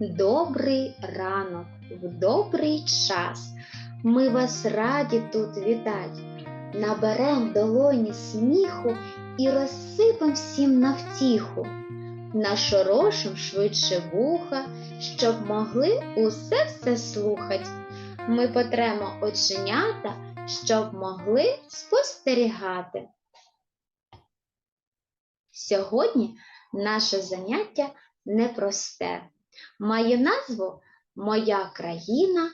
Добрий ранок, в добрий час. Ми вас раді тут вітать. Наберем долоні сміху і розсипем всім на втіху. Нашорошим швидше вуха, щоб могли усе все слухать. Ми потремо оченята, щоб могли спостерігати. Сьогодні наше заняття непросте. Має назву Моя країна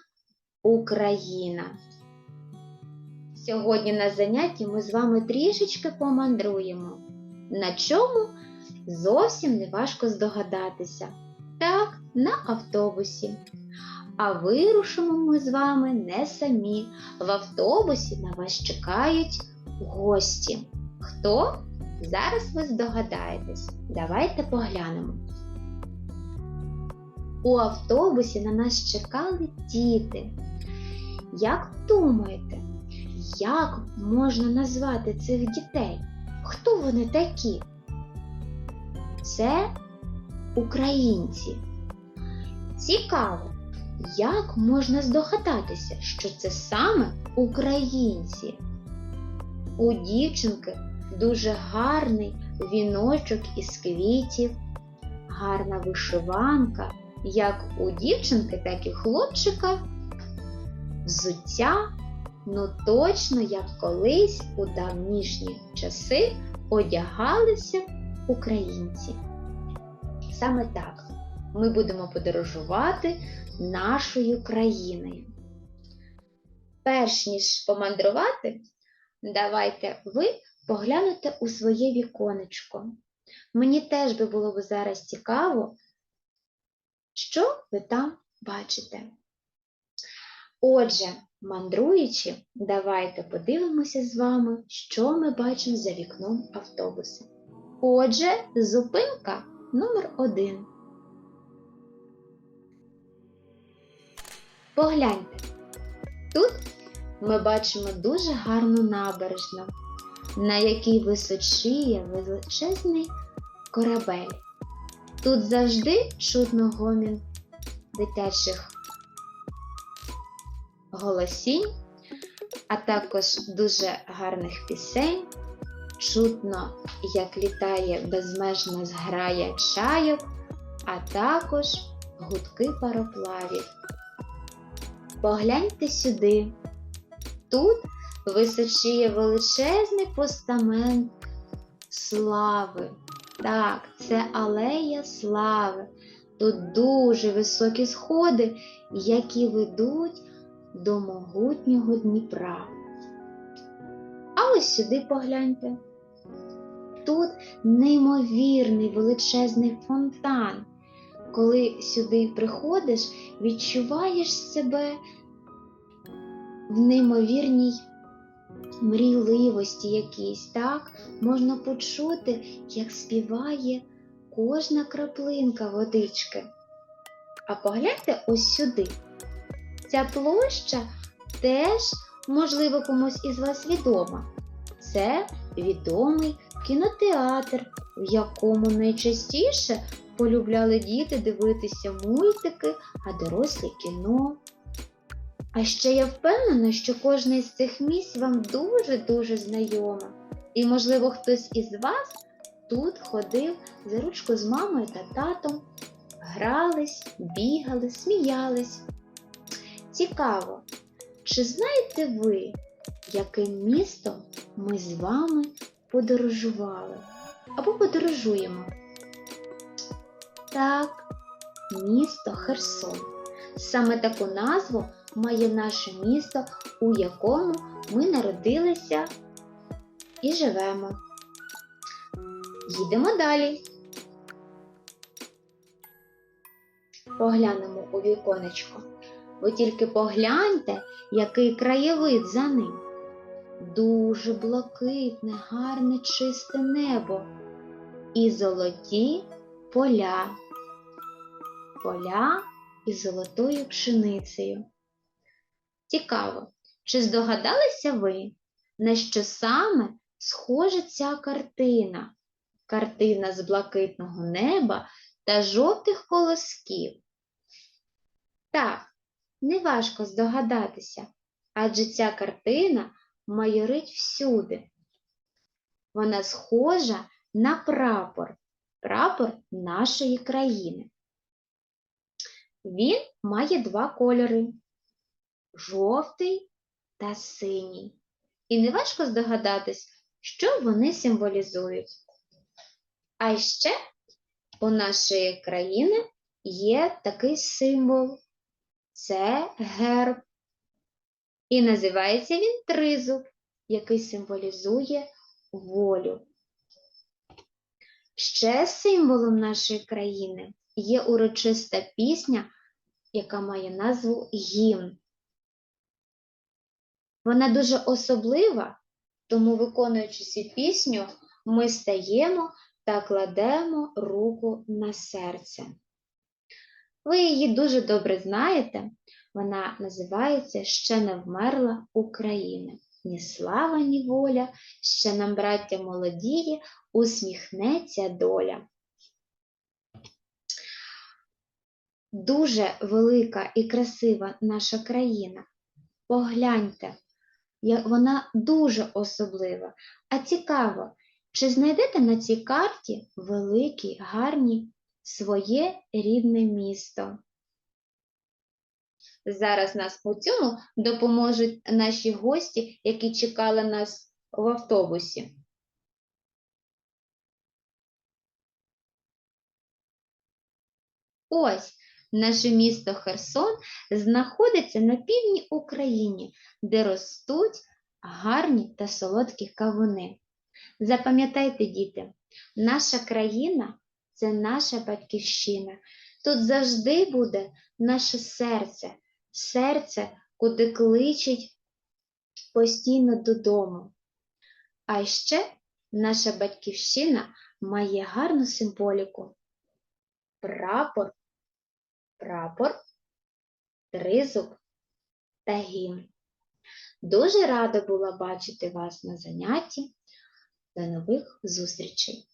Україна. Сьогодні на занятті ми з вами трішечки помандруємо. На чому зовсім не важко здогадатися. Так, на автобусі. А вирушимо ми з вами не самі. В автобусі на вас чекають гості. Хто? Зараз ви здогадаєтесь. Давайте поглянемо. У автобусі на нас чекали діти. Як думаєте, як можна назвати цих дітей? Хто вони такі? Це українці. Цікаво, як можна здогадатися, що це саме українці? У дівчинки дуже гарний віночок із квітів, гарна вишиванка, як у дівчинки, так і хлопчика. Взуття, ну точно як колись у давнішні часи одягалися українці. Саме так ми будемо подорожувати нашою країною. Перш ніж помандрувати, давайте ви поглянете у своє віконечко. Мені теж би було б зараз цікаво, що ви там бачите. Отже, мандруючи, давайте подивимося з вами, що ми бачимо за вікном автобуса. Отже, зупинка номер один. Погляньте, тут ми бачимо дуже гарну набережну, на якій височіє величезний корабель. Тут завжди чутно гомін дитячих голосінь, а також дуже гарних пісень. Чутно, як літає безмежна зграя чайок, а також гудки пароплавів. Погляньте сюди. Тут височіє величезний постамент слави. Так, це алея слави. Тут дуже високі сходи, які ведуть до могутнього Дніпра. А ось сюди погляньте. Тут неймовірний величезний фонтан. Коли сюди приходиш, відчуваєш себе в неймовірній мрійливості якійсь, так? Можна почути, як співає кожна краплинка водички. А погляньте ось сюди. Ця площа теж, можливо, комусь із вас відома. Це відомий кінотеатр, в якому найчастіше полюбляли діти дивитися мультики, а дорослі кіно. А ще я впевнена, що кожне з цих місць вам дуже-дуже знайоме. І, можливо, хтось із вас тут ходив за ручку з мамою та татом, грались, бігали, сміялись. Цікаво, чи знаєте ви, яким містом ми з вами подорожували або подорожуємо? Так, місто Херсон. Саме таку назву має наше місто, у якому ми народилися і живемо. Їдемо далі. Поглянемо у віконечко. Ви тільки погляньте, який краєвид за ним. Дуже блакитне, гарне, чисте небо і золоті поля. Поля із золотою пшеницею. Цікаво, чи здогадалися ви, на що саме схожа ця картина? Картина з блакитного неба та жовтих колосків. Так, неважко здогадатися, адже ця картина майорить всюди. Вона схожа на прапор, прапор нашої країни. Він має два кольори жовтий та синій. І неважко здогадатись, що вони символізують. А ще у нашої країни є такий символ це герб. І називається він тризуб, який символізує волю. Ще символом нашої країни є урочиста пісня, яка має назву гімн. Вона дуже особлива, тому, виконуючи цю пісню, ми стаємо та кладемо руку на серце. Ви її дуже добре знаєте. Вона називається Ще не вмерла Україна. Ні слава, ні воля, ще нам, браття молодії, усміхнеться доля. Дуже велика і красива наша країна. Погляньте, вона дуже особлива. А цікаво, чи знайдете на цій карті великі, гарні своє рідне місто? Зараз нас у цьому допоможуть наші гості, які чекали нас в автобусі. Ось наше місто Херсон знаходиться на півдні України, де ростуть гарні та солодкі кавуни. Запам'ятайте, діти, наша країна це наша батьківщина. Тут завжди буде наше серце, серце, куди кличуть постійно додому. А ще наша батьківщина має гарну символіку. Прапор, прапор, тризуб та гімн. Дуже рада була бачити вас на занятті. До нових зустрічей!